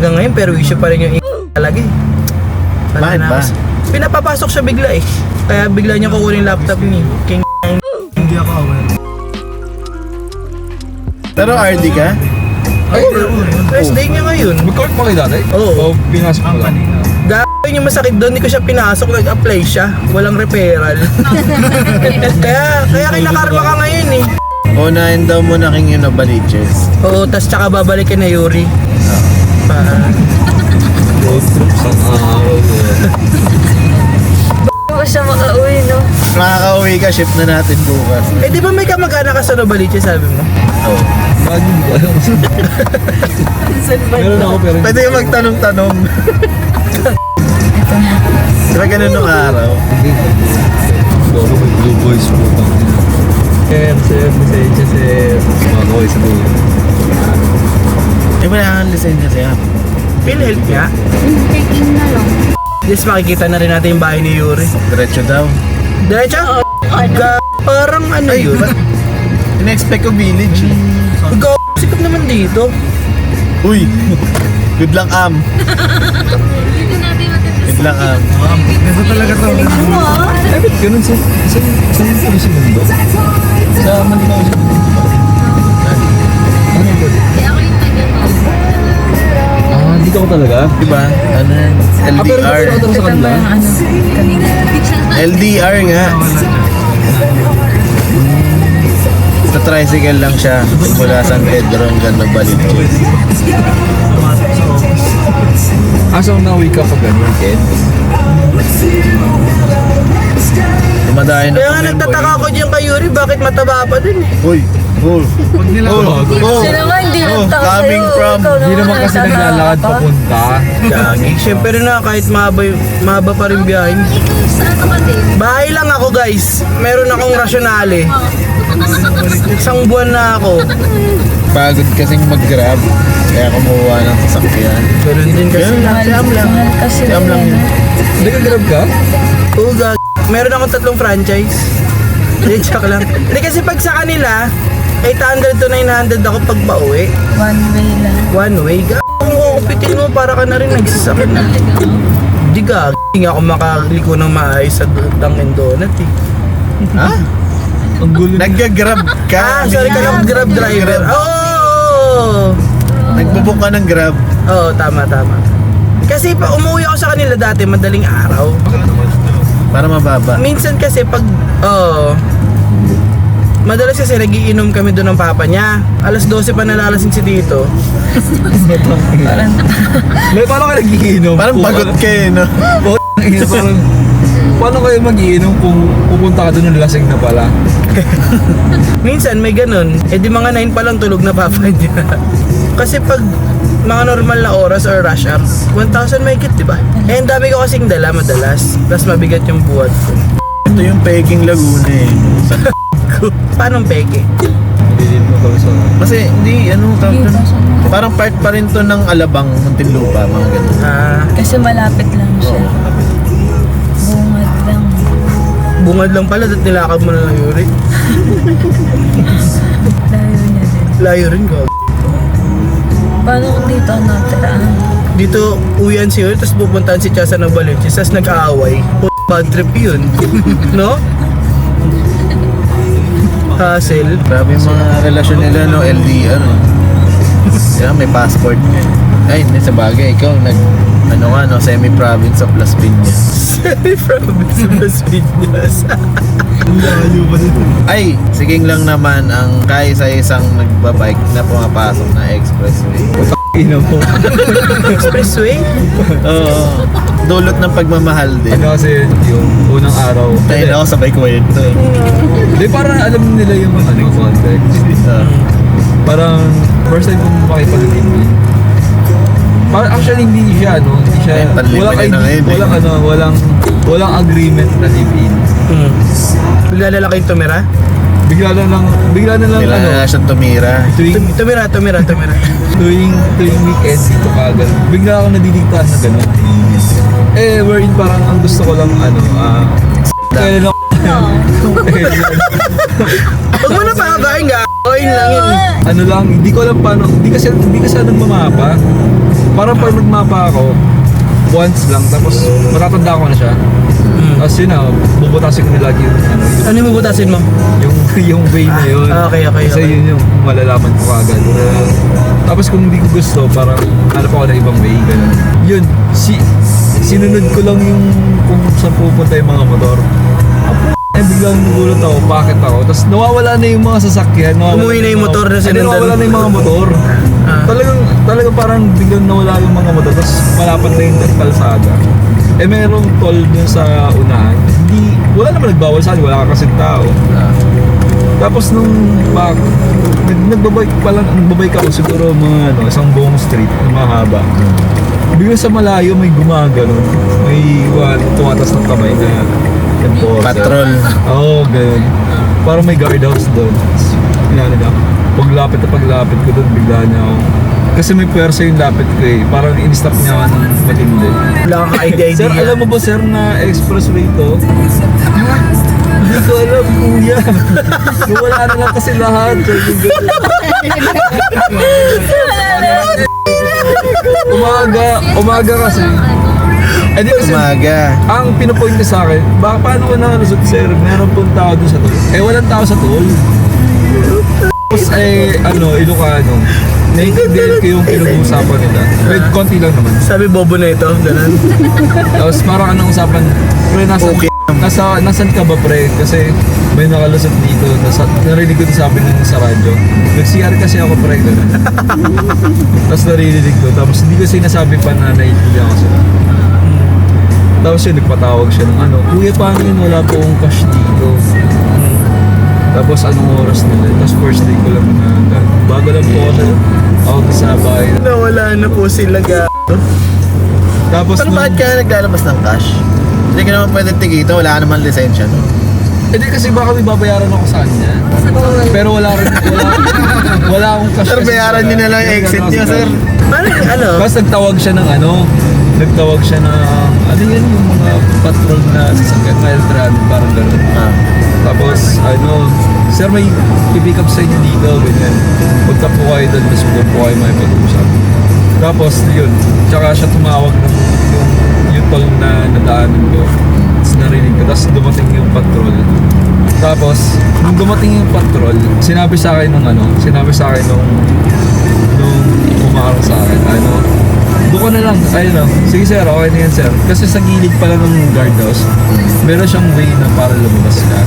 Hanggang ngayon, pero issue pa rin yung talaga eh. Wala Bakit na ba? Pinapapasok siya bigla eh. Kaya bigla niya kukunin yung laptop ni King. Hindi ako aware. Pero RD ka? Ay, pero First day niya ngayon. Mag-court pa kayo dati? Oo. O pinasok mo lang? Gawin yung masakit doon, hindi ko siya pinasok, nag-apply siya. Walang referral. kaya, kaya kinakarma ka ngayon eh. Unahin daw mo na King Inobaliches. Oo, tas tsaka babalik ka na Yuri. Pa, Road trip sa araw. Bago siya makauwi, no? Makakauwi ka, shift na natin bukas. eh di ba may kamag-anak ka sa Novaliches, sabi mo? Oh. Lagi hindi ko alam. Meron ako pero Pwede ka magtanong-tanong. Diba ganun nung araw? Bago may blue boys po. Sir, sir, pasensya sir. Mga sa buhay. Eh, wala kang lisensya siya. PhilHealth nga. Taking na lang. Yes, makikita na rin natin yung bahay ni Yuri. Diretso daw. Diretso? Ga, parang ano yun? In-expect ko village. Ga, sikat naman dito. Uy! Good luck, Am. Hindi natin matapos. Good luck, Am. Ganda talaga to. Ba't ganun sa... Sa... Sa... Sa... Sa mundo? Sa Manila sa Ano yun? Ako yung Ah, dito ko talaga? Diba? Ano yan? Ah, pero LDR. ko sa kanila. LDR nga. Sa tricycle lang siya mula San Pedro hanggang Novaliches. Ah, so nauwi ka pag ganun, Ken? Dumadayo na Kaya nga nagtataka ko dyan kay Yuri, bakit mataba pa din eh. Uy! Oh! Pag nila Oh! Oh! Siya naman, hindi Oh, lang tao coming sa'yo. from- Hindi naman kasi naglalakad ka. papunta. Gagi. Siyempre na, kahit mahaba, mahaba pa rin biyahe. Bahay lang ako guys. Meron akong rasyonale. Isang buwan na ako. Pagod kasing mag-grab. Kaya kumuha ng sasakyan. Ganun din kasi. Si Am lang. Si Am lang yun. Hindi ka grab ka? Oo, gag. Meron akong tatlong franchise. Hindi, joke lang. Hindi kasi pag sa kanila, 800 to 900 ako pag pauwi. One way lang. One way. Gag. Kung kukupitin mo, para ka na rin nagsasakit na. Di gag. Hindi nga ako makaliko ng maayos sa Dunkin' Donut eh. Ha? Ang gulo na. Nag-grab ka? Ah, sorry ka lang, grab driver. Oo! Oh, Nagbubuk ka ng grab. Oo, tama, tama. Kasi pa umuwi ako sa kanila dati, madaling araw. Para mababa. Minsan kasi pag, oo, madalas kasi nagiinom kami doon ng papa niya. Alas 12 pa nalalasing si Tito. May paano ka nagiinom? Parang pagod ka eh, no? Parang... Paano kayo magiinom kung pupunta ka doon ng lasing na pala? Minsan may ganun. Eh di mga 9 pa lang tulog na papa niya. kasi pag mga normal na oras or rush hour, 1,000 may di ba? Eh, ang dami ko kasing dala madalas. Tapos mabigat yung buhat ko. Ito yung Peking Laguna eh. Paano peke? Hindi din mo kami sa... Kasi hindi, ano, tawag doon? Parang part pa rin to ng Alabang, Muntinlupa, mga ganun. Ah, Kasi malapit lang siya. Bungad lang. bungad lang pala at nilakad mo na lang Yuri. Layo niya din. Layo rin ko. Paano kung dito ang natiraan? Dito uyan si Yuri, tapos pupuntahan si Chasa ng Balenci, tapos nag-aaway. P- Bad trip yun. no? Hassle. Grabe yung mga relasyon nila, no? LDR. Kaya may passport. Ay, hindi sa bagay. Ikaw, nag, ano nga, no? Semi-province of Las Piñas. Province of Las Piñas. Layo dito? Ay, siging lang naman ang kaisa-isang nagbabike na pumapasok na expressway. Ina mo. Expressway? Oo. Dulot ng pagmamahal din. Ano kasi yung unang araw. Dahil ako sabay kwento. eh. Hindi, parang alam nila yung ano, context. Ah. Parang first time kong makipag-live. Parang actually hindi siya ano, hindi siya walang na ID, eh. walang ano, walang walang agreement na live-in. Hmm. Bigla na lang kayong tumira? Bigla na lang, bigla na lang Nila ano, na siyang tumira. tuwing Tum- Tumira, tumira, tumira. tuwing tuwing weekend dito kagal. Bigla ako nadidiktahan na gano'n. Eh, wherein parang ang gusto ko lang ano, ah, kaya lang Huwag mo na pahabain ga. Oil lang yun. ano lang, hindi ko alam paano, hindi kasi, hindi kasi ako nagmamapa. Parang pag nagmapa ako, once lang, tapos matatanda ko na siya. Tapos yun na, bubutasin ko na lagi yung, ano, yung, Ano yung bubutasin mo? yung, yung way na yun. Ah, okay, okay, Kasi okay. yun yung malalaman ko agad. tapos kung hindi ko gusto, parang hanap ako ng ibang way, ganun. Yun, si, sinunod ko lang yung kung saan pupunta yung mga motor. Eh, biglang nagulat ako, bakit ako? Tapos nawawala na yung mga sasakyan. nawawala Umuwi na yung motor na sinundan Nawawala na yung mga motor. Ah. Talagang, talagang parang biglang nawala yung mga motor. Tapos malapad na yung kalsada. Eh merong toll dun sa unahan. Hindi, wala naman nagbawal sa akin, wala ka kasing tao. Tapos nung back, nag, nagbabike pa lang, nagbabike ako siguro mga ano, isang buong street na mahaba. Biglang sa malayo may gumagano. May one, tumatas ng kamay na. Patrol. Oo, oh, ganun. Parang may guardhouse doon. Inano na. Paglapit na paglapit ko doon, bigla niya ako. Kasi may pwersa yung lapit ko eh. Parang in-stop niya ako ng matindi. Wala kang idea-idea. Sir, alam mo ba sir na expressway to? Hindi ko alam, kuya. Wala na lang kasi lahat. Umaga, umaga kasi. Eh di kasi, Umaga. ang pinupoint niya sa akin, baka paano ko nakalusot sir, meron pong tao doon sa tool. Eh walang tao sa tool. Tapos eh, ano, Ilocano. Naiintindihan ko yung pinag-uusapan nila. Med, konti lang naman. Sabi bobo na ito, ganun. Tapos parang anong usapan, pre, nasa, Okay. nasa, nasan ka ba pre? Kasi may nakalusot dito. Nasa, narinig ko sabi nung sa radyo. Nag-CR kasi ako pre. Tapos narinig ko. Tapos hindi ko sinasabi pa na naiintindihan ko sila. Tapos yun, nagpatawag siya ng ano, Kuya, paano yun? Wala po akong cash dito. Tapos anong oras nila? Tapos first day ko lang na bago lang po ako na out sa bahay. Nawala na po sila ga. Tapos Pero nung- bakit ka naglalabas ng cash? Hindi ka naman pwede tigito, wala ka naman lisensya no? Hindi kasi baka may babayaran ako sa kanya. Pero wala rin, wala, wala akong cash. Sir, bayaran niyo na lang yung exit niyo, sir. Ano, ano? Tapos nagtawag siya ng ano, nagtawag siya na, ano yan yung mga patrol na sasakyan, mga Eltran, parang gano'n. Ah. Tapos, ano, sir, may pipick up sa inyo dito, ganyan. Punta po kayo doon, mas po po kayo may pag-usap. Tapos, yun, tsaka siya tumawag ng yung, yung tol na nadaanan ko. Tapos narinig ko, tapos dumating yung patrol. Tapos, nung dumating yung patrol, sinabi sa akin nung ano, sinabi sa akin nung, nung umakarang sa akin, ano, doon ka na lang, ayun lang, sige sir, okay na yan sir. Kasi sa gilid pala ng guardhouse, meron siyang way na para lumabas ka.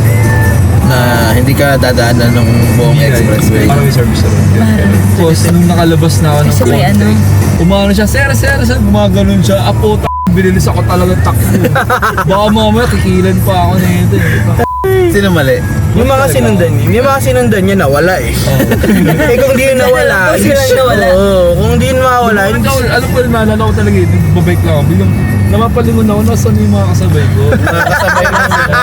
Na hindi ka dadaanan ng buong expressway. Parang may service road. Tapos, nung nakalabas na ako ng Kasi may ano. umano siya, sir, sir, sir, gumaganon siya. Apo, t- binilis ako talaga takbo. Baka mamaya kikilan pa ako na ito. eh. Sino mali? Yung mga sinundan niya, yung mga sinundan niya nawala eh. eh kung di yun nawala, silang nawala. Oo, kung di yun mawala, Alam hindi ko, alam ko, naalala ko talaga eh, babike lang ako. Biglang, napapalingon ako, nasan yung mga kasabay ko. Nakasabay lang sila.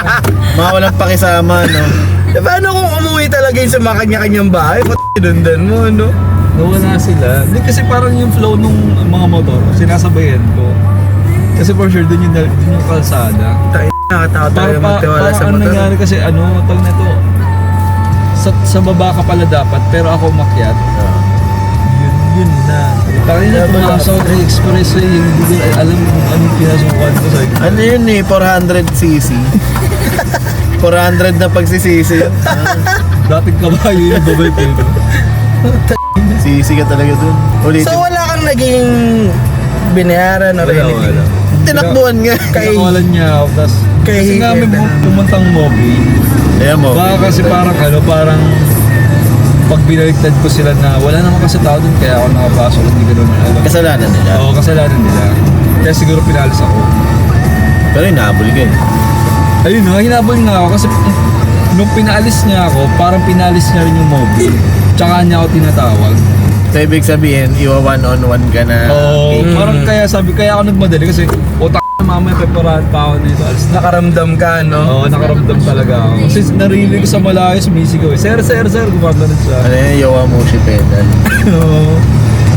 Mga walang pakisama, no? Eh, paano kung umuwi talaga yun sa mga kanya-kanyang bahay? Pat sinundan mo, no? Nawala sila. Hindi kasi parang yung flow nung mga motor, sinasabayan ko. Kasi for sure, dun yung, dun yung kalsada. Tayo, nakatakot tayo pa, magtiwala sa ano motor. nangyari kasi ano, tag na to. Sa, sa baba ka pala dapat, pero ako makyat. Yun, yun na. Parang yun yung pumasok sa expressway, hindi ko alam kung anong pinasukan ko sa Ano yun eh, 400cc. 400 na pagsisisi yun. Ah, dating kabayo yung babay ko. yun. Sisi ka talaga dun. Ulitin. So wala kang naging binayaran or Wala, anything? wala. Tinakbuhan nga. Kay- Pinakawalan niya ako, tas Kay- kasi nga may pu- pumuntang mobi. Ayan mo. Baka kasi parang ano, parang pag binaliktad ko sila na wala naman kasi tao dun kaya ako nakapasok, hindi ko naman alam. Kasalanan nila. Oo, kasalanan nila. Kaya siguro pinalis ako. Pero inahabol ka eh. Ayun nga, hinabol nga ako kasi nung pinaalis niya ako, parang pinalis niya rin yung mobile. Tsaka niya ako tinatawag. So ibig sabihin, iwa one on one ka na. Oo, Okay. parang kaya sabi, kaya ako nagmadali kasi utak na mamaya preparahan pa ako nito. Alis na. Nakaramdam ka, no? Oo, nakaramdam talaga ako. Kasi narinig ko sa malayo, sumisigaw eh. Sir, sir, sir, gumagano siya. Ano yun, Yowa Mushi pedal. Oo.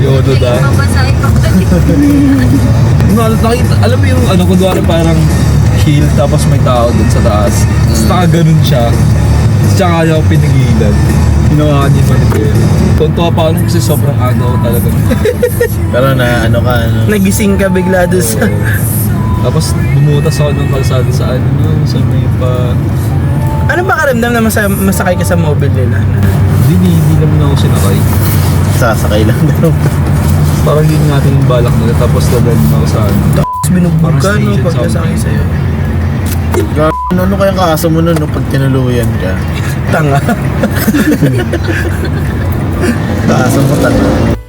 Yodo da. Mabasahin pa ko. No, nakita, alam mo yung ano, kunwari parang hill tapos may tao dun sa taas. Tapos nakaganon siya. Tsaka niya ako pinigilan. Ginawa niya yung manipero. Tuntua pa ako kasi sobrang agaw talaga. Pero na ano ka, ano. Nagising ka bigla doon sa... Tapos bumutas ako ng kalsada sa ano, sa may pa... Ano ba karamdam na masa- masakay ka sa mobile nila? Hindi, hindi, hindi naman ako sinakay. Sasakay lang daw. Parang hindi natin yung balak nila tapos dadalhin ako sa ano. Tapos binugbog ka, no? Pag nasakay sa'yo. Ano, ano kayang kaso mo nun no, pag tinuluyan ka? Tanga. Kaso mo tanga.